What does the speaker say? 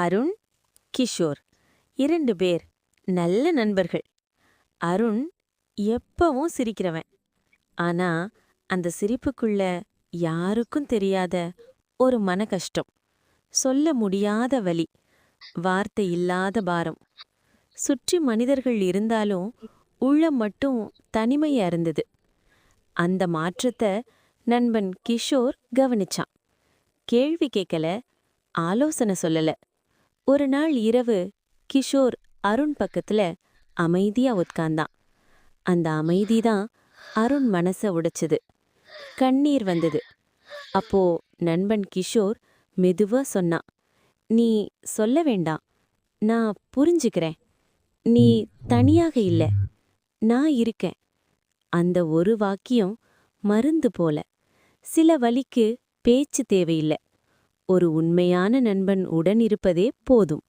அருண் கிஷோர். இரண்டு பேர் நல்ல நண்பர்கள். அருண் எப்பவும் சிரிக்கிறவன். ஆனா அந்த சிரிப்புக்குள்ள யாருக்கும் தெரியாத ஒரு மன கஷ்டம் சொல்ல முடியாத வலி வார்த்தை இல்லாத பாரம். சுற்றி மனிதர்கள் இருந்தாலும் உள்ளம் மட்டும் தனிமையா இருந்தது. அந்த மாற்றத்தை நண்பன் கிஷோர் கவனிச்சான். கேள்வி கேட்கல ஆலோசனை சொல்லல. ஒரு நாள் இரவு கிஷோர் அருண் பக்கத்துல அமைதியா உட்கார்ந்தான் அந்த அமைதி தான் அருண் மனச உடைச்சது. கண்ணீர் வந்தது. அப்போ நண்பன் கிஷோர் மெதுவா சொன்னான் நீ சொல்ல வேண்டாம். நான் புரிஞ்சுக்கிறேன். நீ தனியாக இல்ல. நான் இருக்கேன். அந்த ஒரு வாக்கியம் மருந்து போல. சில வழிக்கு பேச்சு தேவையில்லை. ஒரு உண்மையான நண்பன் உடன் இருப்பதே போதும்.